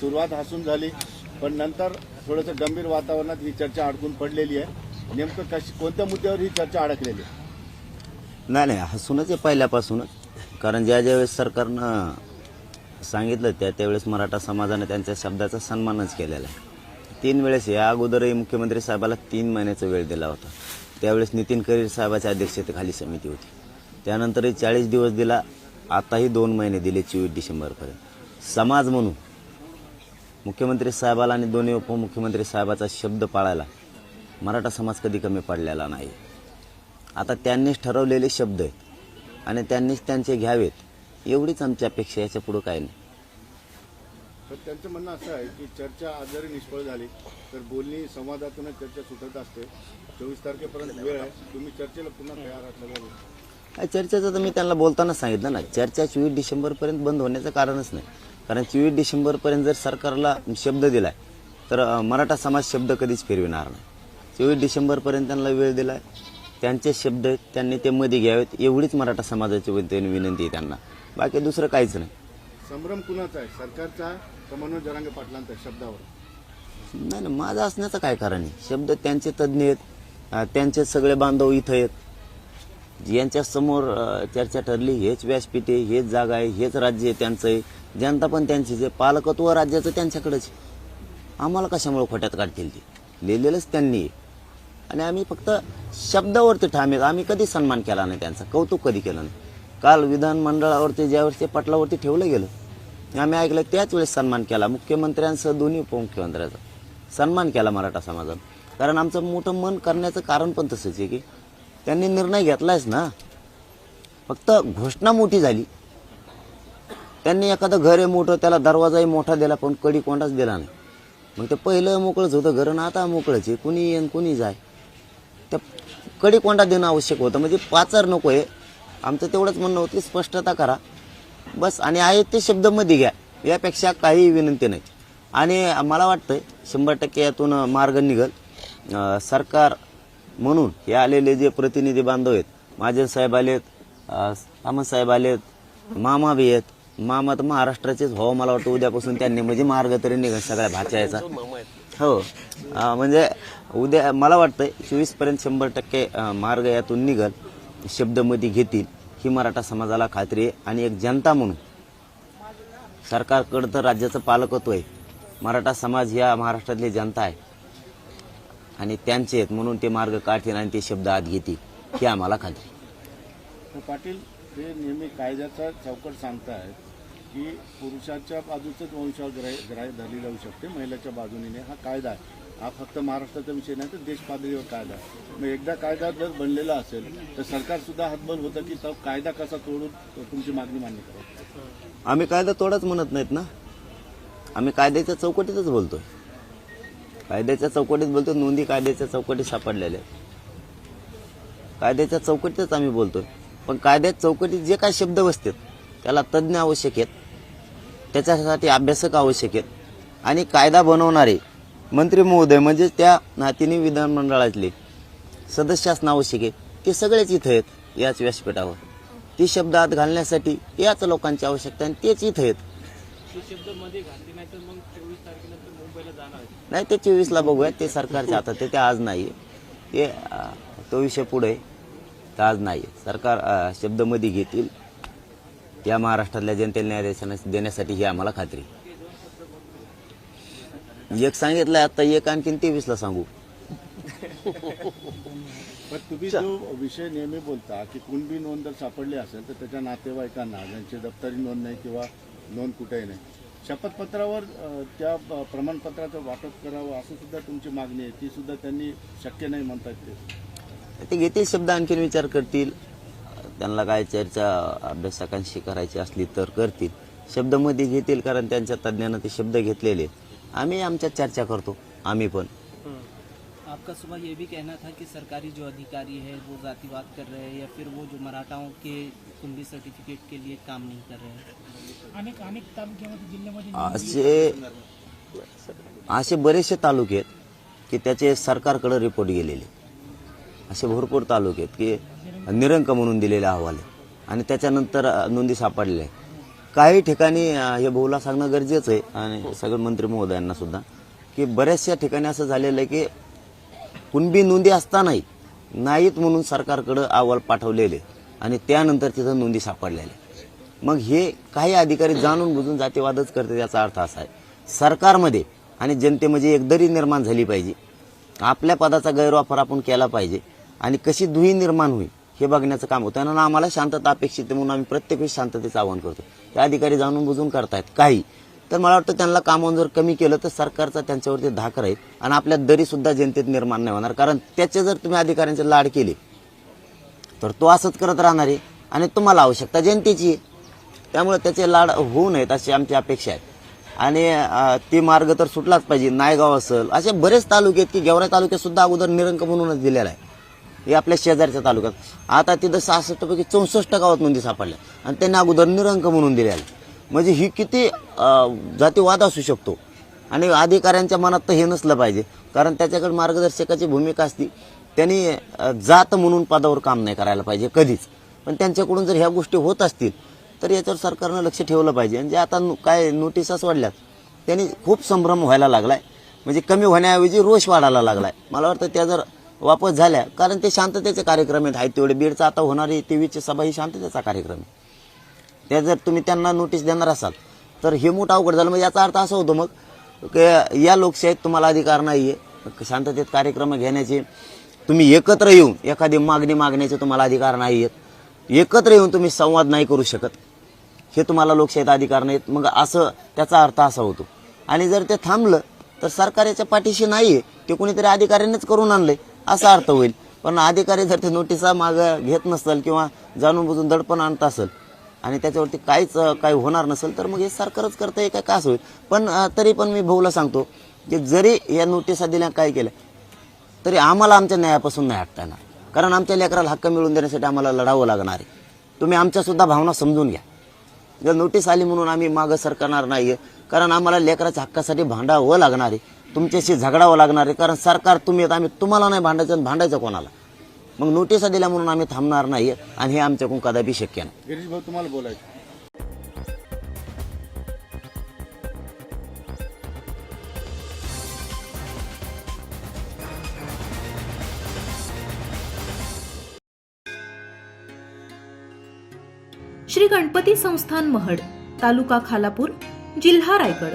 सुरुवात हसून झाली पण नंतर थोडंसं गंभीर वातावरणात ही चर्चा अडकून पडलेली आहे. नेमकं कशी कोणत्या मुद्द्यावर ही चर्चा अडकलेली आहे? नाही नाही हसूनच आहे पहिल्यापासूनच. कारण ज्या ज्यावेळेस सरकारनं सांगितलं त्या त्यावेळेस मराठा समाजाने त्यांच्या शब्दाचा सन्मानच केलेला आहे. तीन वेळेस या अगोदरही मुख्यमंत्री साहेबाला तीन महिन्याचा वेळ दिला होता. त्यावेळेस नितीन करीर साहेबाच्या अध्यक्षतेखाली समिती होती. त्यानंतरही चाळीस दिवस दिला आताही दोन महिने दिले चोवीस डिसेंबरपर्यंत. समाज म्हणून मुख्यमंत्री साहेबाला आणि दोन्ही उपमुख्यमंत्री साहेबाचा शब्द पाळायला मराठा समाज कधी कमी पडलेला नाही. आता त्यांनीच ठरवलेले शब्द आहेत आणि त्यांनीच त्यांचे घ्यावेत एवढीच आमची अपेक्षा याच्या पुढं काय नाही. पण त्यांचं म्हणणं असं आहे की चर्चा आज जरी निष्फळ झाली तर बोलणी संवादातूनच चर्चा सुटत असते. चोवीस तारखेपर्यंत वेळ आहे. तुम्ही चर्चेला पुन्हा तयार आहात सगळ्या या चर्चेचं तर मी त्यांना बोलताना सांगितलं ना चर्चा चोवीस डिसेंबरपर्यंत बंद होण्याचं कारणच नाही. कारण चोवीस डिसेंबरपर्यंत जर सरकारला शब्द दिलाय तर अं, मराठा समाज शब्द कधीच फिरविणार नाही. चोवीस डिसेंबरपर्यंत त्यांना वेळ दिलाय त्यांचे शब्द आहेत त्यांनी ते मध्ये घ्यावेत एवढीच मराठा समाजाची वतीने विनंती आहे त्यांना. बाकी दुसरं काहीच नाही. संभ्रम कुणाचा आहे? सरकारचा मनोज जरांगे पाटलांचा शब्दावर? नाही ना माझं असण्याचं काय कारण आहे? शब्द त्यांचे तज्ज्ञ आहेत त्यांचे सगळे बांधव इथं आहेत. यांच्या समोर चर्चा ठरली हेच व्यासपीठ आहे हेच जागा आहे हेच राज्य आहे त्यांचं आहे. जनता पण त्यांचीच आहे पालकत्व राज्याचं त्यांच्याकडेच आम्हाला कशामुळे खोट्यात काढतील ते? लिहिलेलंच त्यांनी आणि आम्ही फक्त शब्दावरती ठाम आम्ही कधी सन्मान केला नाही त्यांचा. कौतुक कधी केलं नाही. काल विधानमंडळावरती ज्यावेळेस ते पटलावरती ठेवलं गेलं आम्ही ऐकलं त्याच वेळेस सन्मान केला. मुख्यमंत्र्यांसह दोन्ही उपमुख्यमंत्र्यांचा सन्मान केला मराठा समाजात. कारण आमचं मोठं मन करण्याचं कारण पण तसंच आहे की त्यांनी निर्णय घेतलायच ना. फक्त घोषणा मोठी झाली. त्यांनी एखादं घर आहे मोठं त्याला दरवाजाही मोठा दिला पण कडी कोंडाच दिला नाही. मग ते पहिलं मोकळंच होतं घर ना आता मोकळंच आहे. कुणी येईन कुणी जाय. त्या कडी कोंडा देणं आवश्यक होतं. म्हणजे पाचार नको आहे. आमचं तेवढंच म्हणणं होतं की स्पष्टता करा. बस आणि आहे ते शब्दमध्ये घ्या. यापेक्षा काही विनंती नाही. आणि मला वाटतं शंभर टक्के यातून मार्ग निघल. सरकार म्हणून हे आलेले जे प्रतिनिधी बांधव आहेत माझे साहेब आलेत अं, साहेब आलेत मामा बी आहेत मामा तर महाराष्ट्राचेच हो मला वाटतं उद्यापासून त्यांनी म्हणजे मार्ग तरी निघ सगळ्या भाच्याचा हो. म्हणजे उद्या मला वाटतंय चोवीसपर्यंत शंभर टक्के मार्ग यातून निघल. शब्दमध्ये घेतील. ही मराठा समाजाला खात्री आहे. आणि एक जनता म्हणून सरकारकडं तर राज्याचं पालकत्व आहे. मराठा समाज ह्या महाराष्ट्रातली जनता आहे. आणि त्यांचे आहेत म्हणून ते मार्ग काढतील आणि ते शब्द आत घेतील. ही आम्हाला खात्री पाटील ते नेहमी कायद्याचा चौकट सांगतायत की पुरुषाच्या बाजूचंच वंशावळ ग्राही ग्राह्य धरली जाऊ शकते महिलेच्या बाजूने हा कायदा आहे. हा फक्त महाराष्ट्राचा विषय नाही तर देशपातळीवर कायदा आहे. मग एकदा कायदा जर बनलेला असेल तर सरकारसुद्धा हातबल होतं की तो कायदा कसा तोडून तुमची मागणी मान्य करा आम्ही कायदा तोडाच म्हणत नाहीत ना. आम्ही कायद्याच्या चौकटीतच बोलतोय. कायद्याच्या चौकटीत बोलतो नोंदी कायद्याच्या चौकटीत सापडलेल्या आहेत. कायद्याच्या चौकटीतच आम्ही बोलतोय. पण कायद्याच्या चौकटीत जे काही शब्द बसतात त्याला तज्ज्ञ आवश्यक आहेत. त्याच्यासाठी अभ्यासक आवश्यक आहेत. आणि कायदा बनवणारे मंत्री महोदय म्हणजे त्या नातीने विधानमंडळातले सदस्य असणं आवश्यक आहे. ते सगळेच इथं आहेत याच व्यासपीठावर. ती शब्द आत घालण्यासाठी याच लोकांची आवश्यकता आहे आणि तेच इथं आहेत. नाही ते चोवीसला बघूया. ते सरकारच्या हातात आहे, ते आज नाही ते तो विषय पुढे आहे. तर आज नाही सरकार शब्दमध्ये घेतील. या महाराष्ट्रातल्या जनतेला न्याय देण्यासाठी ही आम्हाला खात्री आहे. एक सांगितलं आता एक आणखीन तेवीसला सांगू. पण तुम्ही जो विषय नेहमी बोलता की कुणबी नोंद जर सापडली असेल तर त्याच्या नातेवाईकांना ज्यांची दप्तरी नोंद नाही किंवा नोंद कुठेही नाही शपथपत्रावर त्या प्रमाणपत्राचं वाटप करावं असं सुद्धा तुमची मागणी आहे ती सुद्धा त्यांनी शक्य नाही म्हणतात ते. ते घेतील शब्द आणखीन विचार करतील. त्यांना काय चर्चा अभ्यासकांशी करायची असली तर करतील. शब्दमध्ये घेतील कारण त्यांच्या तज्ज्ञानं ते शब्द घेतलेले. आम्ही आमच्यात चर्चा करतो. आम्ही पण. आपका सुबह ये भी कहना था कि सरकारी जो अधिकारी है वो जातिवाद कर रहे हैं या फिर वो जो मराठाओं के कुंडी सर्टिफिकेट के लिए काम नहीं कर रहे हैं? अनेक अनेक तालुक्यामध्ये जिल्ह्यामध्ये असे असे बरेचसे तालुके आहेत की त्याचे सरकारकडे रिपोर्ट गेलेले असे भरपूर तालुके आहेत की निरंक म्हणून दिलेले अहवाल आहे. आणि त्याच्यानंतर नोंदी सापडलेल्या आहेत. काही ठिकाणी हे बोला सांगणं गरजेचं आहे आणि सगळं मंत्री महोदयांना सुद्धा की बऱ्याचशा ठिकाणी असं झालेलं आहे की कुणबी नोंदी असतानाही नाहीत म्हणून सरकारकडं अहवाल पाठवलेले आणि त्यानंतर तिथं नोंदी सापडलेल्या मग हे काही अधिकारी जाणून बुजून जातीवादच करते याचा अर्थ असा आहे. सरकारमध्ये आणि जनतेमध्ये एकदरी निर्माण झाली पाहिजे. आपल्या पदाचा गैरवापर आपण केला पाहिजे. आणि कशी दुही निर्माण होईल हे बघण्याचं काम होतं. आणि आम्हाला शांतता अपेक्षित म्हणून आम्ही प्रत्येक वेळेस शांततेचं आवाहन करतो. हे अधिकारी जाणून बुजून करतायत काही. तर मला वाटतं त्यांना कामावून जर कमी केलं तर सरकारचा त्यांच्यावरती धाक राहील आणि आपल्या दरी सुद्धा जनतेत निर्माण नाही होणार. कारण त्याचे जर तुम्ही अधिकाऱ्यांचे लाड केले तर तो असंच करत राहणार आहे आणि तुम्हाला आवश्यकता जनतेची आहे. त्यामुळे त्याचे लाड होऊ नयेत अशी आमची अपेक्षा आहे. आणि ते मार्ग तर सुटलाच पाहिजे. नायगाव असेल असे बरेच तालुके आहेत की गेवराई तालुक्यात सुद्धा अगोदर निरंक म्हणूनच दिलेला आहे. हे आपल्या शेजारच्या तालुक्यात. आता तिथं सहासष्टपैकी चौसष्ट गावात नोंदी सापडल्या. आणि त्यांनी अगोदर निरंक म्हणून दिले आहे म्हणजे ही किती जातीवाद असू शकतो. आणि अधिकाऱ्यांच्या मनात तर हे नसलं पाहिजे. कारण त्याच्याकडे मार्गदर्शकाची भूमिका असती. त्यांनी जात म्हणून पदावर काम नाही करायला पाहिजे कधीच. पण त्यांच्याकडून जर ह्या गोष्टी होत असतील तर याच्यावर सरकारनं लक्ष ठेवलं पाहिजे. आणि जे आता काय नोटिसा सोडल्यात त्यांनी खूप संभ्रम व्हायला लागलाय. म्हणजे कमी होण्याऐवजी रोष वाढायला लागलाय. मला वाटतं त्या जर वापस झाल्या. कारण ते शांततेचे कार्यक्रम आहेत. आहेत तेवढे बीडचा आता होणारी तेवीसची सभा ही शांततेचा कार्यक्रम आहे. त्या जर तुम्ही त्यांना नोटीस देणार असाल तर हे मोठं अवघड झालं. म्हणजे याचा अर्थ असा होतो मग की या लोकशाहीत तुम्हाला अधिकार नाही आहे शांततेत कार्यक्रम घेण्याचे तुम्ही एकत्र येऊन एखादी मागणी मागण्याचे तुम्हाला अधिकार नाही आहेत एकत्र येऊन तुम्ही संवाद नाही करू शकत. हे तुम्हाला लोकशाहीत अधिकार नाहीत मग असं त्याचा अर्थ असा होतो. आणि जर ते थांबलं तर सरकार याच्या पाठीशी नाही आहे ते कुणीतरी अधिकाऱ्यांनीच करून आणलंय. असा अर्थ होईल. पण अधिकारी जर ते नोटिसा मागं घेत नसेल किंवा जाणून बुजून दडपण आणत असेल आणि त्याच्यावरती काहीच काही होणार नसेल तर मग हे सरकारच करतं आहे काय का होईल? पण तरी पण मी भाऊला सांगतो की जरी या नोटिसा दिल्या काय केल्या तरी आम्हाला आमच्या न्यायापासून नाही हटता येणार. कारण आमच्या लेकराला हक्क मिळवून देण्यासाठी आम्हाला लढावं लागणार आहे. तुम्ही आमच्यासुद्धा भावना समजून घ्या. जर नोटीस आली म्हणून आम्ही मागं सरकणार नाही आहे कारण आम्हाला लेकराच्या हक्कासाठी भांडावं लागणार आहे. तुमच्याशी झगडावं लागणार आहे कारण सरकार तुम्ही आहेत आम्ही तुम्हाला नाही भांडायचं आणि भांडायचं कोणाला? मग नोटिसा दिल्या म्हणून आम्ही थांबणार नाही आणि हे आमच्याकडून कदापि शक्य नाही. गिरीश भाऊ तुम्हाला बोलायचं श्री गणपती संस्थान महड तालुका खालापूर जिल्हा रायगड.